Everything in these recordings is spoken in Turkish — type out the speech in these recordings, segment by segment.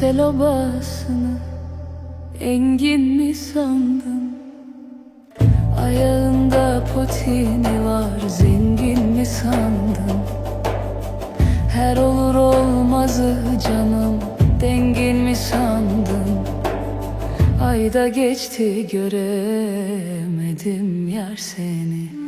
sel obasını Engin mi sandın? Ayağında potini var Zengin mi sandın? Her olur olmazı canım Dengin mi sandın? Ayda geçti göremedim yer seni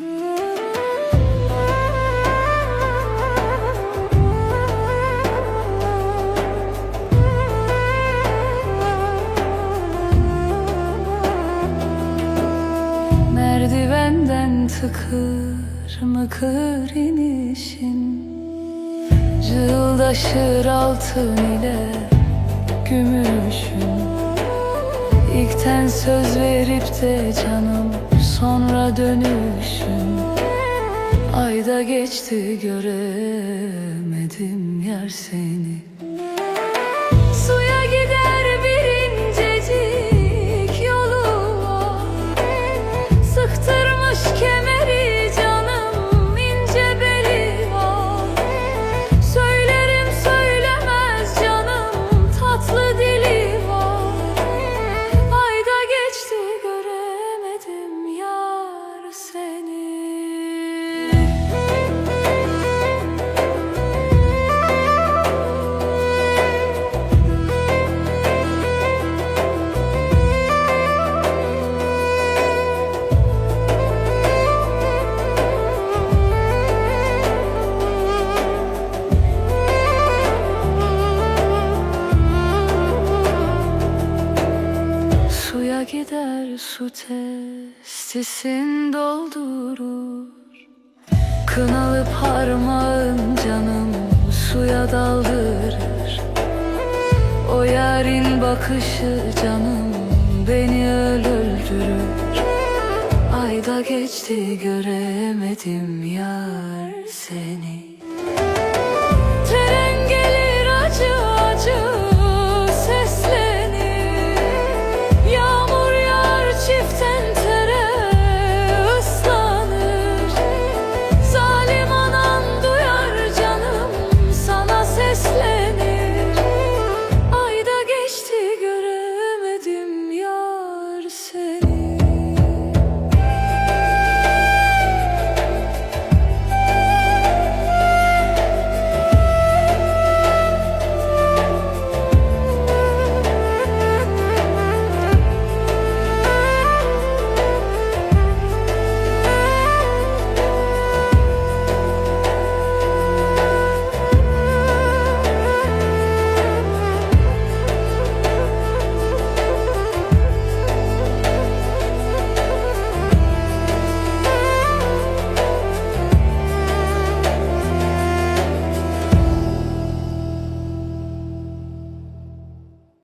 tıkır mıkır inişin Cıldaşır altın ile gümüşün. İlkten söz verip de canım sonra dönüşün. Ayda geçti göremedim yer seni gider su testisin doldurur. Kınalı parmağın canım suya daldırır. O yarın bakışı canım beni öl öldürür Ayda geçti göremedim yar seni. Tren gelir acı